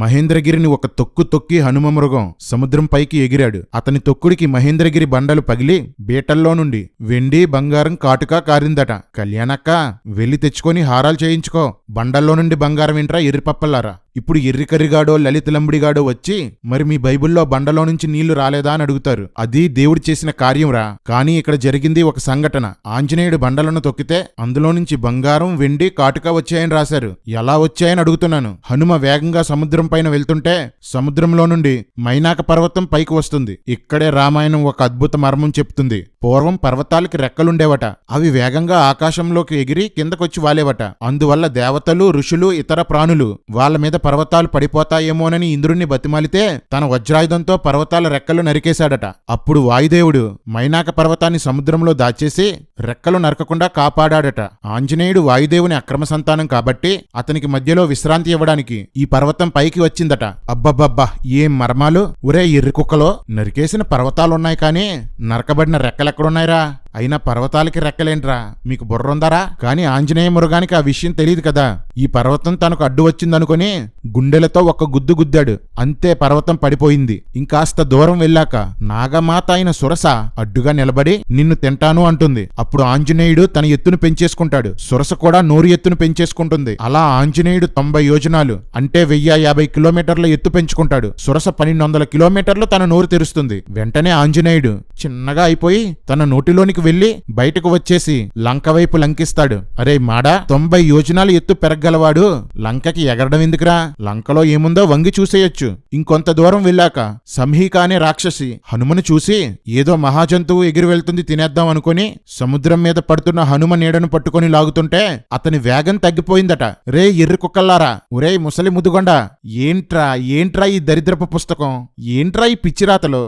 మహేంద్రగిరిని ఒక తొక్కు తొక్కి హనుమ మృగం సముద్రం పైకి ఎగిరాడు. అతని తొక్కుడికి మహేంద్రగిరి బండలు పగిలి బీటల్లో నుండి వెండి బంగారం కాటుకా కారిందట. కళ్యాణక్క వెళ్ళి తెచ్చుకొని హారాలు చేయించుకో. బండల్లో నుండి బంగారం ఏంట్రా ఎర్రిపప్పలారా ఇప్పుడు ఎర్రికర్రిగాడో లలితలంబడిగాడో వచ్చి మరి మీ బైబిల్లో బండలో నుంచి నీళ్ళు రాలేదా? అని అడుగుతారు. అది దేవుడు చేసిన కార్యంరా కానీ ఇక్కడ జరిగింది ఒక సంఘటన. ఆంజనేయుడు బండలను తొక్కితే అందులో నుంచి బంగారం వెండి కాటుక వచ్చాయని రాశారు. ఎలా వచ్చాయని అడుగుతున్నాను. హనుమ వేగంగా సముద్రం పైన వెళ్తుంటే సముద్రంలో నుండి మైనాక పర్వతం పైకి వస్తుంది. ఇక్కడే రామాయణం ఒక అద్భుత మర్మం చెప్తుంది. పూర్వం పర్వతాలకి రెక్కలుండేవట. అవి వేగంగా ఆకాశంలోకి ఎగిరి కిందకొచ్చి వాలేవట. అందువల్ల దేవతలు ఋషులు ఇతర ప్రాణులు వాళ్ళ మీద పర్వతాలు పడిపోతాయేమోనని ఇంద్రుణ్ణి బతిమాలితే తన వజ్రాయుధంతో పర్వతాల రెక్కలు నరికేశాడట. అప్పుడు వాయుదేవుడు మైనాక పర్వతాన్ని సముద్రంలో దాచేసి రెక్కలు నరకకుండా కాపాడాడట. ఆంజనేయుడు వాయుదేవుని అక్రమ సంతానం కాబట్టి అతనికి మధ్యలో విశ్రాంతి ఇవ్వడానికి ఈ పర్వతం పైకి వచ్చిందట. అబ్బబ్బబ్బా ఏం మర్మాలు? ఒరే ఎర్రి కుక్కలో నరికేసిన పర్వతాలున్నాయి కానీ నరకబడిన రెక్కలెక్కడున్నాయిరా? అయినా పర్వతాలకి రెక్కలేంట్రా? మీకు బుర్రుందరా? కాని ఆంజనేయ మృగానికి ఆ విషయం తెలియదు కదా. ఈ పర్వతం తనకు అడ్డు వచ్చిందనుకొని గుండెలతో ఒక గుద్దు గుద్దాడు. అంతే పర్వతం పడిపోయింది. ఇంకాస్త దూరం వెళ్ళాక నాగమాత అయిన సురస అడ్డుగా నిలబడి నిన్ను తింటాను అంటుంది. అప్పుడు ఆంజనేయుడు తన ఎత్తును పెంచేసుకుంటాడు. సురస కూడా నూరు ఎత్తును పెంచేసుకుంటుంది. అలా ఆంజనేయుడు తొంభై యోజనాలు అంటే వెయ్యి యాభై కిలోమీటర్ల ఎత్తు పెంచుకుంటాడు. సురస పన్నెండు వందల కిలోమీటర్లు తన నోరు తెరుస్తుంది. వెంటనే ఆంజనేయుడు చిన్నగా అయిపోయి తన నోటిలోనికి వెళ్ళి బయటకు వచ్చేసి లంక వైపు లంకిస్తాడు. అరే మాడా తొంభై యోజనాలు ఎత్తు పెరగలవాడు లంకకి ఎగరడం ఎందుకురా? లంకలో ఏముందో వంగి చూసేయొచ్చు. ఇంకొంత దూరం వెళ్ళాక సంహీక అనే రాక్షసి హనుమను చూసి ఏదో మహాజంతువు ఎగిరి వెళ్తుంది తినేద్దాం అనుకుని సముద్రం మీద పడుతున్న హనుమ నీడను పట్టుకొని లాగుతుంటే అతని వేగం తగ్గిపోయిందట. రే ఎర్రి కుక్కల్లారా ఒరే ముసలి ముదుగొండ ఏంట్రా ఏంట్రా ఈ దరిద్రపు పుస్తకం? ఏంట్రా ఈ పిచ్చిరాతలు?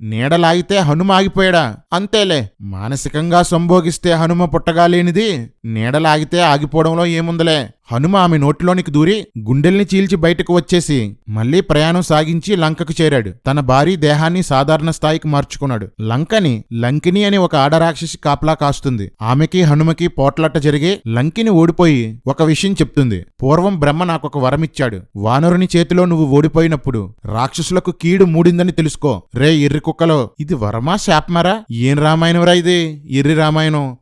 నీడలాగితే హనుమ ఆగిపోయాడా? అంతేలే. మానసికంగా సంభోగిస్తే హనుమ పుట్టగా లేనిది నీడలాగితే ఆగిపోవడంలో ఏముందలే. హనుమ ఆమె నోటిలోనికి దూరి గుండెల్ని చీల్చి బయటకు వచ్చేసి మళ్ళీ ప్రయాణం సాగించి లంకకు చేరాడు. తన భారీ దేహాన్ని సాధారణ స్థాయికి మార్చుకున్నాడు. లంకని లంకిని అని ఒక ఆడరాక్షసి కాపలా కాస్తుంది. ఆమెకి హనుమకి పోట్లాట జరిగి లంకిని ఓడిపోయి ఒక విషయం చెప్తుంది. పూర్వం బ్రహ్మ నాకొక వరమిచ్చాడు. వానరుని చేతిలో నువ్వు ఓడిపోయినప్పుడు రాక్షసులకు కీడు మూడిందని తెలుసుకో. రే ఎర్రి కుక్కలో ఇది వరమా శాపమారా? ఏం రామాయణంరా ఇది? ఎర్రి రామాయణం.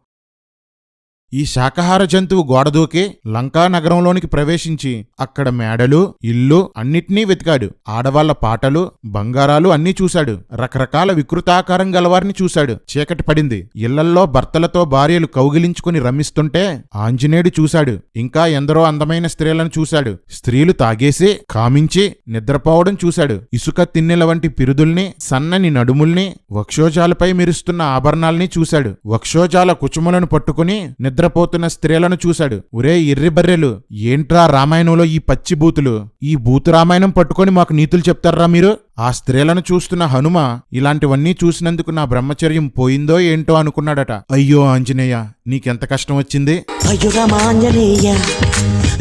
ఈ శాకాహార జంతువు గోడదూకి లంకా నగరంలోనికి ప్రవేశించి అక్కడ మేడలు ఇల్లు అన్నిటినీ వెతికాడు. ఆడవాళ్ళ పాటలు బంగారాలు అన్నీ చూశాడు. రకరకాల వికృతాకారం గలవారిని చూశాడు. చీకటి పడింది. ఇళ్ళల్లో భర్తలతో భార్యలు కౌగిలించుకుని రమ్మిస్తుంటే ఆంజనేయుడు చూశాడు. ఇంకా ఎందరో అందమైన స్త్రీలను చూశాడు. స్త్రీలు తాగేసి కామించి నిద్రపోవడం చూశాడు. ఇసుక తిన్నెల వంటి పిరుదుల్ని సన్నని నడుముల్ని వక్షోజాలపై మెరుస్తున్న ఆభరణాల్ని చూశాడు. వక్షోజాల కుచుమలను పట్టుకుని నిద్ర నిద్రపోతున్న స్త్రీలను చూశాడు. ఒరే ఎర్రి బర్రెలు ఏంట్రా రామాయణంలో ఈ పచ్చి బూతులు? ఈ బూతు రామాయణం పట్టుకొని మాకు నీతులు చెప్తారా మీరు? ఆ స్త్రీలను చూస్తున్న హనుమ ఇలాంటివన్నీ చూసినందుకు నా బ్రహ్మచర్యం పోయిందో ఏంటో అనుకున్నాడట. అయ్యో ఆంజనేయ నీకెంత కష్టం వచ్చింది? అయ్యురమాంజనేయ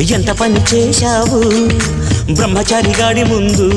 ఎంత పని చేశావు? బ్రహ్మచారి గాడి ముందు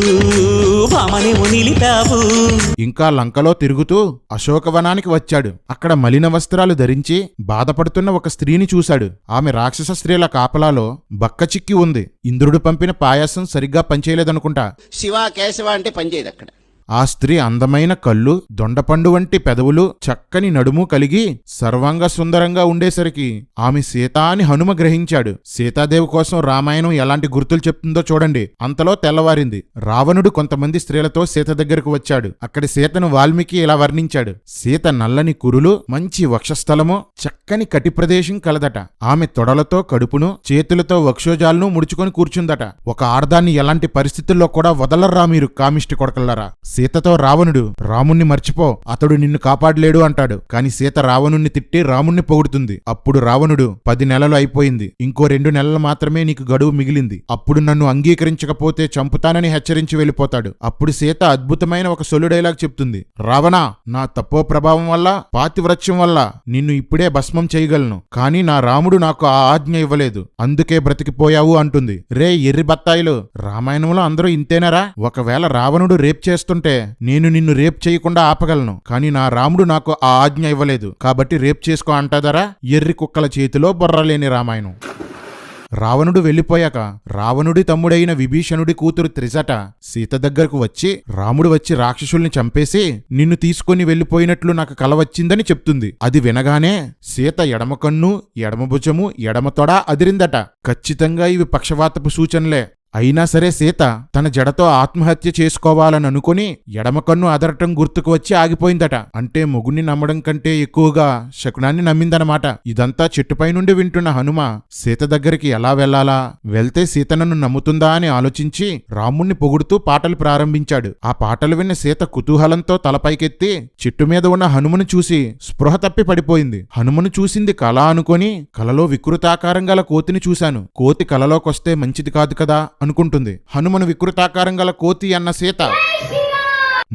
నిలిపావు. ఇంకా లంకలో తిరుగుతూ అశోకవనానికి వచ్చాడు. అక్కడ మలిన వస్త్రాలు ధరించి బాధపడుతున్న ఒక స్త్రీని చూశాడు. ఆమె రాక్షస స్త్రీల కాపలాలో బక్క చిక్కి ఉంది. ఇంద్రుడు పంపిన పాయాసం సరిగ్గా పనిచేయలేదనుకుంటా. శివ కేశవ అంటే పనిచేయదు అక్కడ. ఆ స్త్రీ అందమైన కళ్ళు దొండపండు వంటి పెదవులు చక్కని నడుము కలిగి సర్వాంగ సుందరంగా ఉండేసరికి ఆమె సీత అని హనుమ గ్రహించాడు. సీతాదేవి కోసం రామాయణం ఎలాంటి గుర్తులు చెప్తుందో చూడండి. అంతలో తెల్లవారింది. రావణుడు కొంతమంది స్త్రీలతో సీత దగ్గరకు వచ్చాడు. అక్కడి సీతను వాల్మీకి ఇలా వర్ణించాడు. సీత నల్లని కురులు మంచి వక్షస్థలము చక్కని కటి ప్రదేశం కలదట. ఆమె తొడలతో కడుపును చేతులతో వక్షోజాలను ముడుచుకొని కూర్చుందట. ఒక ఆర్దాన్ని ఎలాంటి పరిస్థితుల్లో కూడా వదలర్రా మీరు కామిష్టి కొడకల్లారా సీతతో రావణుడు రాముణ్ణి మర్చిపో అతడు నిన్ను కాపాడలేడు అంటాడు. కాని సీత రావణుణ్ణి తిట్టి రాముణ్ణి పొగుడుతుంది. అప్పుడు రావణుడు పది నెలలు అయిపోయింది. ఇంకో రెండు నెలలు మాత్రమే నీకు గడువు మిగిలింది. అప్పుడు నన్ను అంగీకరించకపోతే చంపుతానని హెచ్చరించి వెళ్ళిపోతాడు. అప్పుడు సీత అద్భుతమైన ఒక సొలు డైలాగ్ చెప్తుంది. రావణ నా తప్పో ప్రభావం వల్ల పాతివ్రత్యం వల్ల నిన్ను ఇప్పుడే భస్మం చేయగలను. కానీ నా రాముడు నాకు ఆ ఆజ్ఞ ఇవ్వలేదు. అందుకే బ్రతికిపోయావు అంటుంది. రే ఎర్రి బత్తాయిలు రామాయణంలో అందరూ ఇంతేనరా? ఒకవేళ రావణుడు రేప్ చేస్తుంటే నేను నిన్ను రేప్ చేయకుండా ఆపగలను కానీ నా రాముడు నాకు ఆ ఆజ్ఞ ఇవ్వలేదు. కాబట్టి రేప్ చేసుకో అంటాదరా? ఎర్రి కుక్కల చేతిలో బొర్రలేని రామాయణం. రావణుడు వెళ్ళిపోయాక రావణుడి తమ్ముడైన విభీషణుడి కూతురు త్రిజట సీత దగ్గరకు వచ్చి రాముడు వచ్చి రాక్షసుల్ని చంపేసి నిన్ను తీసుకొని వెళ్ళిపోయినట్లు నాకు కల వచ్చిందని చెప్తుంది. అది వినగానే సీత ఎడమ కన్ను ఎడమ భుజము ఎడమ తొడ అదిరిందట. ఖచ్చితంగా ఇవి పక్షవాతపు సూచనలే. అయినా సరే సీత తన జడతో ఆత్మహత్య చేసుకోవాలని అనుకుని ఎడమ కన్ను అదరటం గుర్తుకు వచ్చి ఆగిపోయిందట. అంటే మొగుణ్ణి నమ్మడం కంటే ఎక్కువగా శకునాన్ని నమ్మిందనమాట. ఇదంతా చెట్టుపై నుండి వింటున్న హనుమ సీత దగ్గరికి ఎలా వెళ్ళాలా వెళ్తే సీత నన్ను నమ్ముతుందా అని ఆలోచించి రాముణ్ణి పొగుడుతూ పాటలు ప్రారంభించాడు. ఆ పాటలు విన్న సీత కుతూహలంతో తలపైకెత్తి చెట్టు మీద ఉన్న హనుమను చూసి స్పృహ తప్పి పడిపోయింది. హనుమను చూసింది కళ అనుకొని కలలో వికృతాకారం గల కోతిని చూశాను. కోతి కలలోకొస్తే మంచిది కాదు కదా అనుకుంటుంది. హనుమను వికృతాకారం గల కోతి అన్న సీత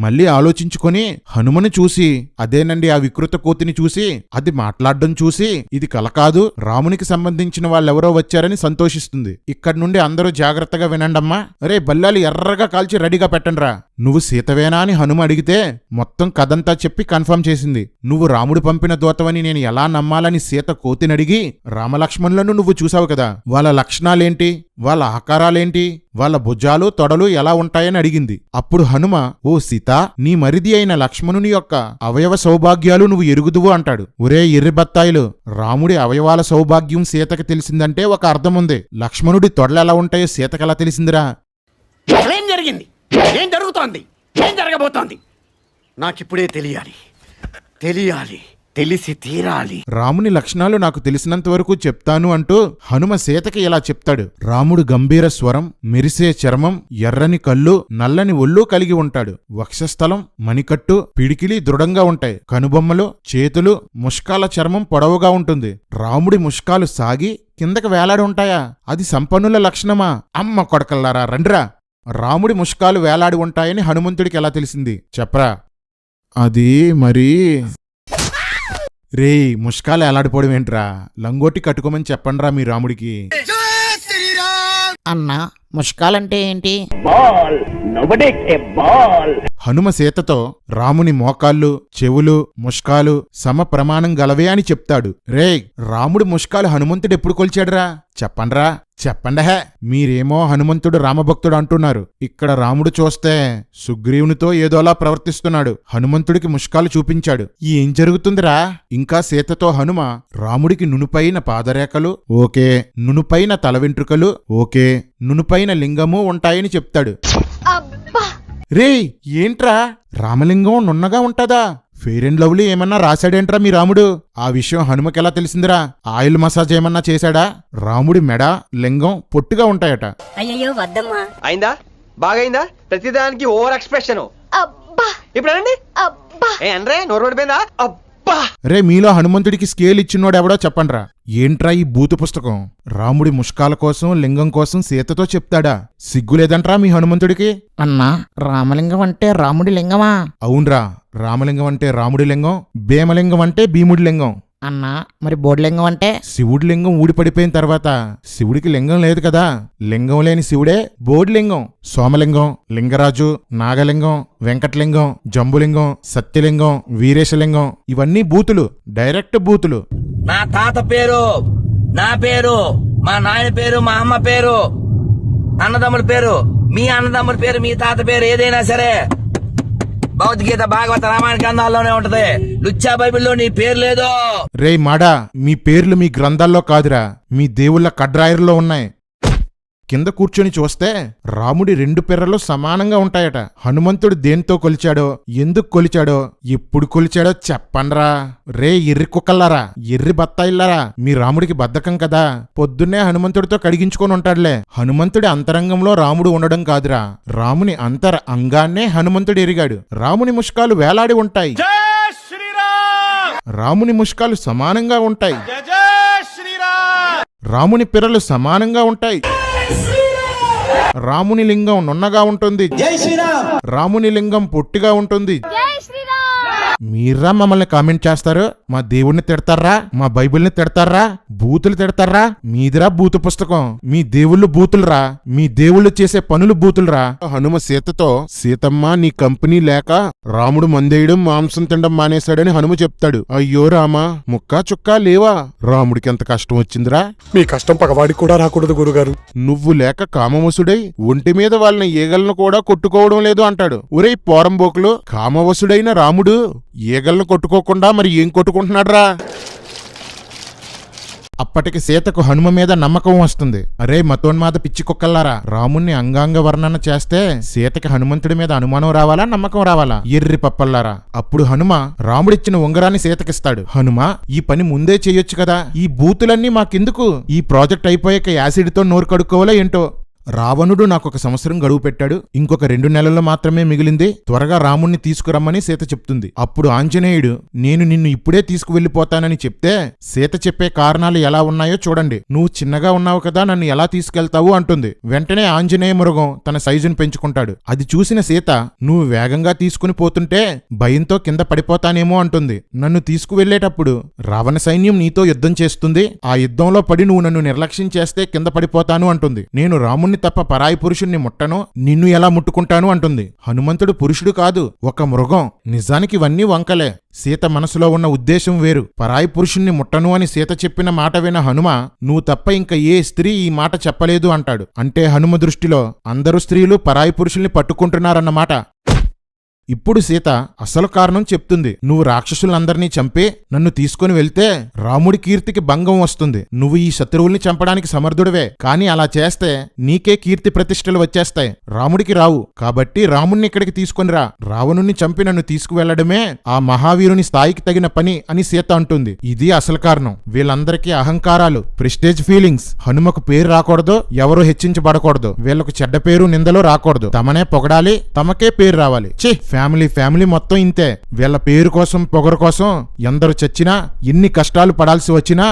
మళ్ళీ ఆలోచించుకొని హనుమను చూసి అదేనండి ఆ వికృత కోతిని చూసి అది మాట్లాడడం చూసి ఇది కల కాదు రామునికి సంబంధించిన వాళ్ళెవరో వచ్చారని సంతోషిస్తుంది. ఇక్కడి నుండి అందరూ జాగ్రత్తగా వినండమ్మా. రే బల్లాలు ఎర్రగా కాల్చి రెడీగా పెట్టండ్రా. నువ్వు సీతవేనా అని హనుమ అడిగితే మొత్తం కథంతా చెప్పి కన్ఫర్మ్ చేసింది. నువ్వు రాముడు పంపిన దూతవని నేను ఎలా నమ్మాలని సీత కోతిని అడిగి రామలక్ష్మణులను నువ్వు చూసావు కదా. వాళ్ళ లక్షణాలేంటి? వాళ్ళ ఆకారాలేంటి? వాళ్ళ భుజాలు తొడలు ఎలా ఉంటాయని అడిగింది. అప్పుడు హనుమ ఓ సీత నీ మరిది అయిన లక్ష్మణుని యొక్క అవయవ సౌభాగ్యాలు నువ్వు ఎరుగుదువు అంటాడు. ఒరే ఎర్రి బత్తాయిలు రాముడి అవయవాల సౌభాగ్యం సీతకి తెలిసిందంటే ఒక అర్థం ఉంది లక్ష్మణుడి తొడలు ఎలా ఉంటాయో సీతకెలా తెలిసిందిరా? జరిగింది? ఏం జరుగుతోంది? ఏం జరగబోతోంది? నాకిప్పుడే తెలియాలి. తెలియాలి. తెలిసి తీరాలి. రాముని లక్షణాలు నాకు తెలిసినంత వరకు చెప్తాను అంటూ హనుమ సీతకి ఇలా చెప్తాడు. రాముడు గంభీర స్వరం మెరిసే చర్మం ఎర్రని కళ్ళు నల్లని ఒళ్ళు కలిగి ఉంటాడు. వక్షస్థలం మణికట్టు పిడికిలి దృఢంగా ఉంటాయి. కనుబొమ్మలు చేతులు ముష్కాల చర్మం పొడవుగా ఉంటుంది. రాముడి ముష్కాలు సాగి కిందకు వేలాడి ఉంటాయా అది సంపన్నుల లక్షణమా? అమ్మ కొడకల్లారా రండ్రా. రాముడి ముష్కాలు వేలాడి ఉంటాయని హనుమంతుడికి ఎలా తెలిసింది? చెప్పరా. అది మరి. రేయ్ ముష్కాలు ఎలాడిపోవడం ఏంట్రా? లంగోటి కట్టుకోమని చెప్పండ్రా మీ రాముడికి. అన్నా ముష్కాలంటే ఏంటి? హనుమ సీతతో రాముని మోకాళ్ళు చెవులు ముష్కాలు సమ ప్రమాణం గలవే అని చెప్తాడు. రేయ్ రాముడి ముష్కాలు హనుమంతుడు ఎప్పుడు కొలిచాడురా? చెప్పండ్రా చెప్పండహే. మీరేమో హనుమంతుడు రామభక్తుడు అంటున్నారు. ఇక్కడ రాముడు చూస్తే సుగ్రీవునితో ఏదోలా ప్రవర్తిస్తున్నాడు. హనుమంతుడికి ముష్కాలు చూపించాడు. ఏం జరుగుతుందిరా? ఇంకా సీతతో హనుమ రాముడికి నునుపైన పాదరేఖలు ఓకే నునుపైన తల వెంట్రుకలు ఓకే నునుపైన లింగము ఉంటాయని చెప్తాడు. రేయ్ ఏంట్రా? రామలింగం నున్నగా ఉంటదా? ఫెయిర్ అండ్ లవ్లీ ఏమన్నా రాశాడేంట్రా మీ రాముడు? ఆ విషయం హనుమకెలా తెలిసిందిరా? ఆయిల్ మసాజ్ ఏమన్నా చేశాడా? రాముడి మెడ లింగం పొట్టుగా ఉంటాయట. అయ్యయ్యో వద్దమ్మా. అయిందా? బాగైందా? ప్రతిదానికి ఓవర్ ఎక్స్ప్రెషన్. అబ్బా! ఇప్పుడు అనండి. అబ్బా! ఏ అనరే నోరు పడిపోయిందా అబ్బా! రే మీలో హనుమంతుడికి స్కేల్ ఇచ్చినోడెవడో చెప్పండ్రా. ఏంట్రా ఈ బూతు పుస్తకం? రాముడి ముష్కాల కోసం లింగం కోసం సీతతో చెప్తాడా? సిగ్గులేదంట్రా మీ హనుమంతుడికి? అన్నా రామలింగం అంటే రాముడి లింగమా? అవునరా. రామలింగం అంటే రాముడి లింగం భీమలింగం అంటే భీముడి లింగం. అన్నా మరి బోడిలింగం అంటే? శివుడి లింగం ఊడిపడిపోయిన తర్వాత శివుడికి లింగం లేదు కదా. లింగం లేని శివుడే బోడిలింగం సోమలింగం లింగరాజు నాగలింగం వెంకటలింగం జంబులింగం సత్యలింగం వీరేశలింగం. ఇవన్నీ బూతులు డైరెక్ట్ బూతులు. నా తాత పేరు నా పేరు మా నాయన పేరు మా అమ్మ పేరు అన్నదమ్ముల పేరు మీ అన్నదమ్ముల పేరు మీ తాత పేరు ఏదైనా సరే. భగవద్గీత భాగవత రామాయణ గ్రంథాల్లోనే ఉంటది. లుచ్చా బైబిల్లో నీ పేరు లేదు. రేయ్ మాడా మీ పేర్లు మీ గ్రంథాల్లో కాదురా. మీ దేవుళ్ళ కడ్రాయర్లో ఉన్నాయి. కింద కూర్చొని చూస్తే రాముడి రెండు పెర్రలు సమానంగా ఉంటాయట. హనుమంతుడు దేంతో కొలిచాడో ఎందుకు కొలిచాడో ఎప్పుడు కొలిచాడో చెప్పండ్రా. రే ఎర్రి కుక్కల్లారా ఎర్రి బత్తాయిల్లారా మీ రాముడికి బద్ధకం కదా. పొద్దున్నే హనుమంతుడితో కడిగించుకొని ఉంటాడులే. హనుమంతుడి అంతరంగంలో రాముడు ఉండడం కాదురా. రాముని అంతర అంగాన్నే హనుమంతుడు ఎరిగాడు. రాముని ముష్కాలు వేలాడి ఉంటాయి. రాముని ముష్కాలు సమానంగా ఉంటాయి. రాముని పిర్రలు సమానంగా ఉంటాయి. రాముని లింగం నున్నగా ఉంటుంది. రాముని లింగం పొట్టిగా ఉంటుంది. మీరా మమ్మల్ని కామెంట్ చేస్తారు? మా దేవుణ్ణి తిడతారా? మా బైబిల్ని తిడతారా? బూతులు తిడతారా? మీదిరా బూతు పుస్తకం. మీ దేవుళ్ళు బూతులురా? మీ దేవుళ్ళు చేసే పనులు బూతులురా? హనుమ సీతతో సీతమ్మ నీ కంపెనీ లేక రాముడు మందేయడం మాంసం తినడం మానేశాడని హనుమ చెప్తాడు. అయ్యో రామా ముక్కా చుక్కా లేవా? రాముడికి ఎంత కష్టం వచ్చిందిరా? మీ కష్టం పగవాడికి కూడా రాకూడదు గురుగారు. నువ్వు లేక కామవసుడై ఒంటి మీద వాళ్ళని ఈగలను కూడా కొట్టుకోవడం లేదు అంటాడు. ఒరేయ్ పోరంబోకులు కామవసుడైన రాముడు ఈగల్ని కొట్టుకోకుండా మరి ఏం కొట్టుకుంటున్నాడ్రా? అప్పటికి సీతకు హనుమ మీద నమ్మకం వస్తుంది. అరే మతోన్మాద పిచ్చి కుక్కల్లారా రాముణ్ణి అంగాంగ వర్ణన చేస్తే సీతకి హనుమంతుడి మీద అనుమానం రావాలా నమ్మకం రావాలా? ఎర్రి పప్పల్లారా అప్పుడు హనుమ రాముడిచ్చిన ఉంగరాన్ని సీతకిస్తాడు. హనుమ ఈ పని ముందే చేయొచ్చు కదా? ఈ బూతులన్నీ మాకెందుకు? ఈ ప్రాజెక్ట్ అయిపోయాక యాసిడ్తో నోరు కడుక్కోవాలో ఏంటో? రావణుడు నాకు ఒక సంవత్సరం గడువు పెట్టాడు. ఇంకొక రెండు నెలల్లో మాత్రమే మిగిలింది. త్వరగా రాముణ్ణి తీసుకురమ్మని సీత చెప్తుంది. అప్పుడు ఆంజనేయుడు నేను నిన్ను ఇప్పుడే తీసుకువెళ్ళిపోతానని చెప్తే సీత చెప్పే కారణాలు ఎలా ఉన్నాయో చూడండి. నువ్వు చిన్నగా ఉన్నావు కదా నన్ను ఎలా తీసుకెళ్తావు అంటుంది. వెంటనే ఆంజనేయ మృగం తన సైజును పెంచుకుంటాడు. అది చూసిన సీత నువ్వు వేగంగా తీసుకుని పోతుంటే భయంతో కింద పడిపోతానేమో అంటుంది. నన్ను తీసుకువెళ్ళేటప్పుడు రావణ సైన్యం నీతో యుద్ధం చేస్తుంది. ఆ యుద్ధంలో పడి నువ్వు నన్ను నిర్లక్ష్యం చేస్తే కింద పడిపోతాను అంటుంది. నేను రాముణ్ణి తప్ప పరాయి పురుషుణ్ణి ముట్టను నిన్ను ఎలా ముట్టుకుంటాను అంటుంది. హనుమంతుడు పురుషుడు కాదు ఒక మృగం. నిజానికి ఇవన్నీ వంకలే. సీత మనసులో ఉన్న ఉద్దేశం వేరు. పరాయి పురుషుణ్ణి ముట్టను అని సీత చెప్పిన మాట విన హనుమ నువ్వు తప్ప ఇంకా ఏ స్త్రీ ఈ మాట చెప్పలేదు అంటాడు. అంటే హనుమ దృష్టిలో అందరు స్త్రీలు పరాయి పురుషుల్ని పట్టుకుంటున్నారన్నమాట. ఇప్పుడు సీత అసలు కారణం చెప్తుంది. నువ్వు రాక్షసులందరినీ చంపి నన్ను తీసుకుని వెళ్తే రాముడి కీర్తికి భంగం వస్తుంది. నువ్వు ఈ శత్రువుల్ని చంపడానికి సమర్థుడివే. కాని అలా చేస్తే నీకే కీర్తి ప్రతిష్టలు వచ్చేస్తాయి. రాముడికి రావు. కాబట్టి రాముణ్ణి ఇక్కడికి తీసుకుని రా. రావణుణ్ణి చంపి నన్ను తీసుకువెళ్ళడమే ఆ మహావీరుని స్థాయికి తగిన పని అని సీత అంటుంది. ఇది అసలు కారణం. వీళ్ళందరికీ అహంకారాలు ప్రెస్టేజ్ ఫీలింగ్స్. హనుమకు పేరు రాకూడదు ఎవరు హెచ్చించబడకూడదు. వీళ్ళకు చెడ్డ పేరు నిందలో రాకూడదు. తమనే పొగడాలి తమకే పేరు రావాలి. చే ఫ్యామిలీ ఫ్యామిలీ మొత్తం ఇంతే. వీళ్ళ పేరు కోసం పొగరు కోసం ఎందరు చచ్చినా ఎన్ని కష్టాలు పడాల్సి వచ్చినా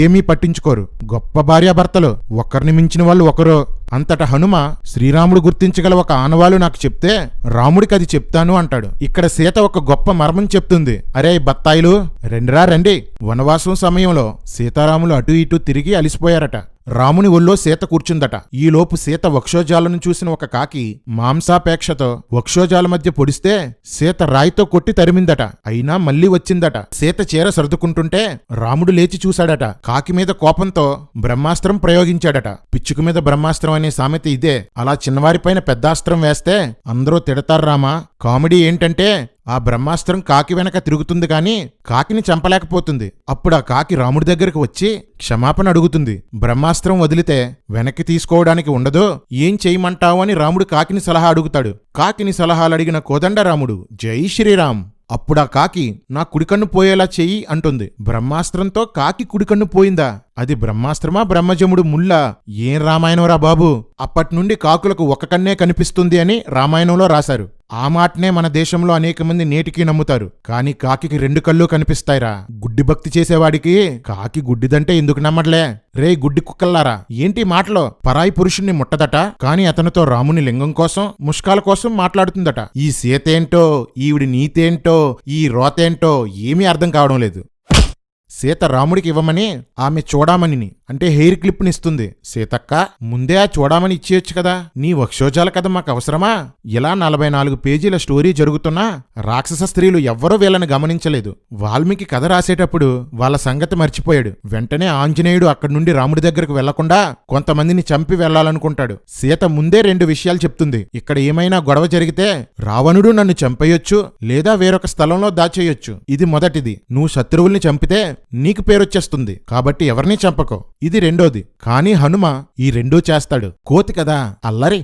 ఏమీ పట్టించుకోరు. గొప్ప భార్యాభర్తలు ఒకరిని మించిన వాళ్ళు ఒకరు. అంతట హనుమ శ్రీరాముడు గుర్తించగల ఒక ఆనవాలు నాకు చెప్తే రాముడికి అది చెప్తాను అంటాడు. ఇక్కడ సీత ఒక గొప్ప మర్మం చెప్తుంది. అరే బత్తాయిలు రెండిరా రండి. వనవాసం సమయంలో సీతారాములు అటు ఇటు తిరిగి అలిసిపోయారట. రాముని ఒళ్ళో సీత కూర్చుందట. ఈలోపు సీత వక్షోజాలను చూసిన ఒక కాకి మాంసాపేక్షతో వక్షోజాల మధ్య పొడిస్తే సీత రాయితో కొట్టి తరిమిందట. అయినా మళ్ళీ వచ్చిందట. సీత చీర సర్దుకుంటుంటే రాముడు లేచి చూశాడట. కాకి మీద కోపంతో బ్రహ్మాస్త్రం ప్రయోగించాడట. పిచ్చుకు మీద బ్రహ్మాస్త్రం అనే సామెత ఇదే. అలా చిన్నవారిపైన పెద్దాస్త్రం వేస్తే అందరూ తిడతారు రామా? కామెడీ ఏంటంటే ఆ బ్రహ్మాస్త్రం కాకి వెనక తిరుగుతుంది కాని కాకిని చంపలేకపోతుంది. అప్పుడు ఆ కాకి రాముడి దగ్గరకు వచ్చి క్షమాపణ అడుగుతుంది. బ్రహ్మాస్త్రం వదిలితే వెనక్కి తీసుకోవడానికి ఉండదు. ఏం చేయమంటావు అని రాముడు కాకిని సలహా అడుగుతాడు. కాకిని సలహాలు అడిగిన కోదండరాముడు జై శ్రీరామ్. అప్పుడా కాకి నా కుడికన్ను పోయేలా చెయ్యి అంటుంది. బ్రహ్మాస్త్రంతో కాకి కుడికన్ను పోయిందా? అది బ్రహ్మాస్త్రమా బ్రహ్మజముడు ముల్లా ఏం రామాయణంరా బాబు? అప్పట్నుండి కాకులకు ఒక కన్నే కనిపిస్తుంది అని రామాయణంలో రాశారు. ఆ మాటనే మన దేశంలో అనేక మంది నేటికి నమ్ముతారు. కాని కాకికి రెండు కళ్ళు కనిపిస్తాయిరా. గుడ్డి భక్తి చేసేవాడికి కాకి గుడ్డిదంటే ఎందుకు నమ్మట్లే? రే గుడ్డి కుక్కల్లారా ఏంటి మాటలో? పరాయి పురుషుణ్ణి ముట్టదట కాని అతనితో రాముని లింగం కోసం ముష్కాల కోసం మాట్లాడుతుందట. ఈ సీతేంటో ఈవిడి నీతేంటో ఈ రోతేంటో ఏమీ అర్థం కావడం లేదు. సీత రాముడికి ఇవ్వమని ఆమె చూడామణిని అంటే హెయిర్ క్లిప్ని ఇస్తుంది సీతక్క ముందే ఆ చూడమని ఇచ్చేయొచ్చు కదా. నీ వక్షోజాల కథ మాకు అవసరమా? ఇలా నలభై నాలుగు పేజీల స్టోరీ జరుగుతున్నా రాక్షస స్త్రీలు ఎవ్వరూ వీళ్ళని గమనించలేదు. వాల్మీకి కథ రాసేటప్పుడు వాళ్ళ సంగతి మర్చిపోయాడు. వెంటనే ఆంజనేయుడు అక్కడి నుండి రాముడి దగ్గరకు వెళ్ళకుండా కొంతమందిని చంపి వెళ్ళాలనుకుంటాడు సీత ముందే రెండు విషయాలు చెప్తుంది. ఇక్కడ ఏమైనా గొడవ జరిగితే రావణుడు నన్ను చంపేయొచ్చు లేదా వేరొక స్థలంలో దాచేయొచ్చు. ఇది మొదటిది. నువ్వు శత్రువుల్ని చంపితే నీకు పేరొచ్చేస్తుంది. కాబట్టి ఎవరిని చంపకో? ఇది రెండోది. కానీ హనుమ ఈ రెండూ చేస్తాడు. కోతి కదా అల్లరి.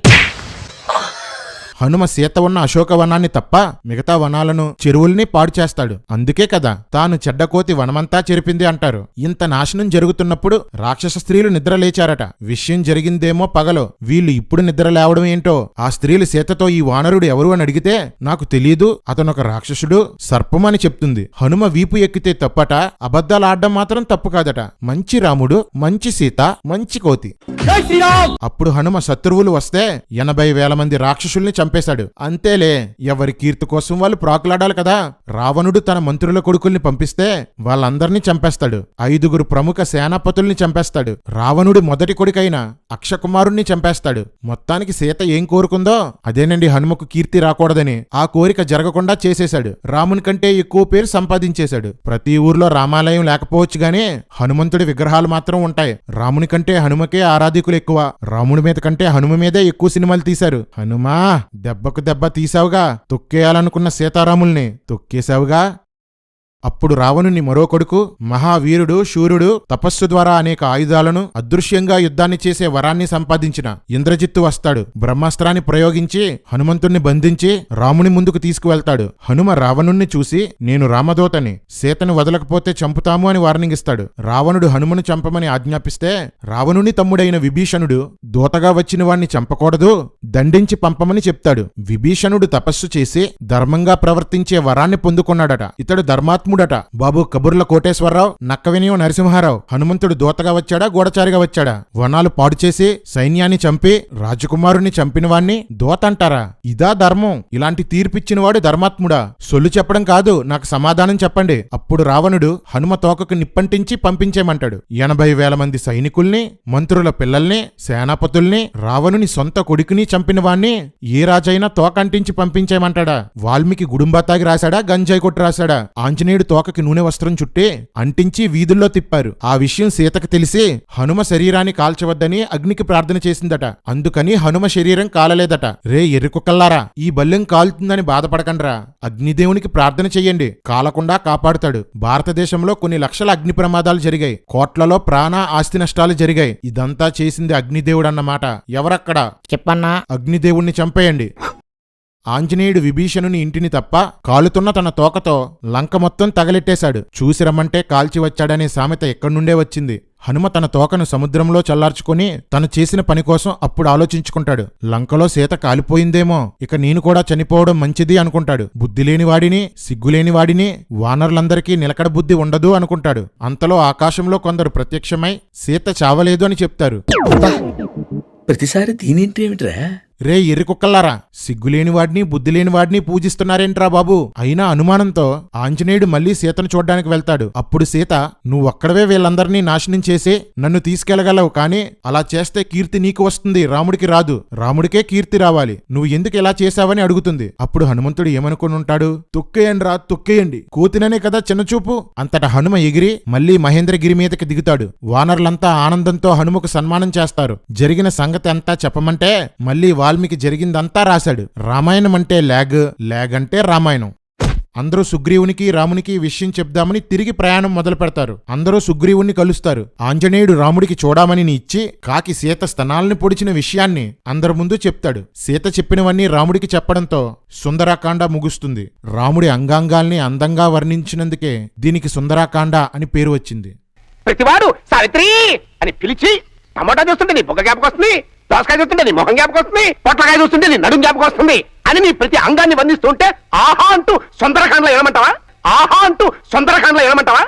హనుమ సీత ఉన్న అశోకవనాన్ని తప్ప మిగతా వనాలను చెరువుల్ని పాడు చేస్తాడు. అందుకే కదా తాను చెడ్డకోతి వనమంతా చెరిపింది అంటారు. ఇంత నాశనం జరుగుతున్నప్పుడు రాక్షస స్త్రీలు నిద్ర లేచారట. విషయం జరిగిందేమో పగలో. వీళ్ళు ఇప్పుడు నిద్ర లేవడం ఏంటో? ఆ స్త్రీలు సీతతో ఈ వానరుడు ఎవరు అని అడిగితే నాకు తెలియదు అతనొక రాక్షసుడు సర్పమని చెప్తుంది. హనుమ వీపు ఎక్కితే తప్పట అబద్ధాలు ఆడడం మాత్రం తప్పు కాదట. మంచి రాముడు మంచి సీత మంచి కోతి. అప్పుడు హనుమ శత్రువులు వస్తే ఎనభై వేల మంది రాక్షసుల్ని చంపి చంపేశాడు. అంతేలే ఎవరి కీర్తి కోసం వాళ్ళు ప్రాకులాడాలి కదా. రావణుడు తన మంత్రుల కొడుకుల్ని పంపిస్తే వాళ్ళందర్నీ చంపేస్తాడు. ఐదుగురు ప్రముఖ సేనాపతుల్ని చంపేస్తాడు. రావణుడి మొదటి కొడుకైన అక్షకుమారుణ్ణి చంపేస్తాడు. మొత్తానికి సీత ఏం కోరుకుందో అదేనండి హనుమకు కీర్తి రాకూడదని. ఆ కోరిక జరగకుండా చేసేశాడు. రాముని కంటే ఎక్కువ పేరు సంపాదించేశాడు. ప్రతి ఊర్లో రామాలయం లేకపోవచ్చు గానీ హనుమంతుడి విగ్రహాలు మాత్రం ఉంటాయి. రాముని కంటే హనుమకే ఆరాధికులు ఎక్కువ. రాముడి మీద కంటే హనుమ మీదే ఎక్కువ సినిమాలు తీశారు. హనుమా దెబ్బకు దెబ్బ తీసావుగా తొక్కేయాలనుకున్న సీతారాముల్ని తొక్కే que se ahogar అప్పుడు రావణుని మరో కొడుకు మహావీరుడు శూరుడు తపస్సు ద్వారా అనేక ఆయుధాలను అదృశ్యంగా యుద్ధాన్ని చేసే వరాన్ని సంపాదించిన ఇంద్రజిత్తు వస్తాడు. బ్రహ్మాస్త్రాన్ని ప్రయోగించి హనుమంతుణ్ణి బంధించి రాముని ముందుకు తీసుకువెళ్తాడు. హనుమ రావణుణ్ణి చూసి నేను రామదూతని సీతను వదలకపోతే చంపుతాము అని వార్నింగ్ ఇస్తాడు. రావణుడు హనుమను చంపమని ఆజ్ఞాపిస్తే రావణుని తమ్ముడైన విభీషణుడు దూతగా వచ్చిన వాణ్ణి చంపకూడదు దండించి పంపమని చెప్తాడు. విభీషణుడు తపస్సు చేసి ధర్మంగా ప్రవర్తించే వరాన్ని పొందుకున్నాడట. ఇతడు ధర్మాత్ముడట బాబు కబుర్ల కోటేశ్వరరావు నక్కవినియో నరసింహారావు హనుమంతుడు దూతగా వచ్చాడా గూడచారిగా వచ్చాడా? వనాలు పాడు చేసి సైన్యాన్ని చంపి రాజకుమారుని చంపినవాణ్ణి దోత అంటారా ఇదా ధర్మం. ఇలాంటి తీర్పిచ్చినవాడు ధర్మాత్ముడా. సొల్లు చెప్పడం కాదు నాకు సమాధానం చెప్పండి. అప్పుడు రావణుడు హనుమ తోకకు నిప్పంటించి పంపించేమంటాడు ఎనభై వేల మంది సైనికుల్ని మంత్రుల పిల్లల్ని సేనాపతుల్ని రావణుని సొంత కొడుకుని చంపినవాణ్ణి ఏ రాజైనా తోకంటించి పంపించేమంటాడా వాల్మీకి గుడుంబాతాగి రాశాడా గంజాయి కొట్టు రాశాడా? ఆంజనేయుడు తోకకి నూనె వస్త్రం చుట్టి అంటించి వీధుల్లో తిప్పారు. ఆ విషయం సీతకు తెలిసి హనుమ శరీరాన్ని కాల్చవద్దని అగ్నికి ప్రార్థన చేసిందట. అందుకని హనుమ శరీరం కాలలేదట. రే ఎర్రికుక్కల్లారా ఈ బల్లెం కాలుతుందని బాధపడకండ్రా. అగ్నిదేవునికి ప్రార్థన చెయ్యండి. కాలకుండా కాపాడుతాడు. భారతదేశంలో కొన్ని లక్షల అగ్ని ప్రమాదాలు జరిగాయి. కోట్లలో ప్రాణ ఆస్తి నష్టాలు జరిగాయి. ఇదంతా చేసింది అగ్నిదేవుడన్నమాట. ఎవరక్కడ? చెప్పన్నా. అగ్నిదేవుణ్ణి చంపేయండి. ఆంజనేయుడు విభీషణుని ఇంటిని తప్ప కాలుతున్న తన తోకతో లంక మొత్తం తగలెట్టేశాడు. చూసి రమ్మంటే కాల్చి వచ్చాడనే సామెత ఎక్కడ్నుండే వచ్చింది. హనుమ తన తోకను సముద్రంలో చల్లార్చుకుని తను చేసిన పని కోసం అప్పుడు ఆలోచించుకుంటాడు. లంకలో సీత కాలిపోయిందేమో ఇక నేను కూడా చనిపోవడం మంచిది అనుకుంటాడు. బుద్ధి లేని వాడిని సిగ్గులేని వాడిని వానరులందరికీ నిలకడ బుద్ధి ఉండదు అనుకుంటాడు. అంతలో ఆకాశంలో కొందరు ప్రత్యక్షమై సీత చావలేదు అని చెప్తారు. ప్రతిసారి దీనింటి ఏమిట్రా రే ఎర్రి కుక్కల్లారా సిగ్గులేని వాడిని బుద్ధిలేని వాడిని పూజిస్తున్నారేంట్రా బాబు? అయినా అనుమానంతో ఆంజనేయుడు మళ్ళీ సీతను చూడ్డానికి వెళ్తాడు. అప్పుడు సీత నువ్వొక్కడవే వీళ్ళందరినీ నాశనం చేసి నన్ను తీసుకెళ్ళగలవు కానీ అలా చేస్తే కీర్తి నీకు వస్తుంది రాముడికి రాదు. రాముడికే కీర్తి రావాలి. నువ్వు ఎందుకు ఇలా చేశావని అడుగుతుంది. అప్పుడు హనుమంతుడు ఏమనుకుని ఉంటాడు తొక్కేయండి రా తొక్కేయండి. కూతిననే కదా చిన్నచూపు. అంతటా హనుమ ఎగిరి మళ్ళీ మహేంద్రగిరి మీదకి దిగుతాడు. వానర్లంతా ఆనందంతో హనుమకు సన్మానం చేస్తారు. జరిగిన సంగతి అంతా చెప్పమంటే మళ్ళీ వాల్మీకి జరిగిందంతా రాశాడు. రామాయణం అంటే ల్యాగ్ ల్యాగ్ అంటే రామాయణం. అందరూ సుగ్రీవునికి రామునికి విషయం చెప్దామని తిరిగి ప్రయాణం మొదలు పెడతారు. అందరూ సుగ్రీవుణ్ణి కలుస్తారు. ఆంజనేయుడు రాముడికి చూడమని ఇచ్చి కాకి సీత స్తనాల్ని పొడిచిన విషయాన్ని అందరి ముందు చెప్తాడు. సీత చెప్పినవన్నీ రాముడికి చెప్పడంతో సుందరాకాండ ముగుస్తుంది. రాముడి అంగాంగాల్ని అందంగా వర్ణించినందుకే దీనికి సుందరాకాండ అని పేరు వచ్చింది. ప్రతివాడు సావిత్రి అని పిలిచి టమోటా చూస్తుంటే నీ బొగ్గ జ్ఞాపకం వస్తుంది. దోసకాయ చూస్తుంటే నీ మొహం జ్ఞాపకం వస్తుంది పొట్లకాయ చూస్తుంటే నీ నడుం జ్ఞాపకం వస్తుంది అని నీ ప్రతి అంగాన్ని వందిస్తుంటే ఆహా అంటూ సుందరకాండలో ఏమంటావా ఆహా అంటూ సుందరకాండలో ఏమంటావా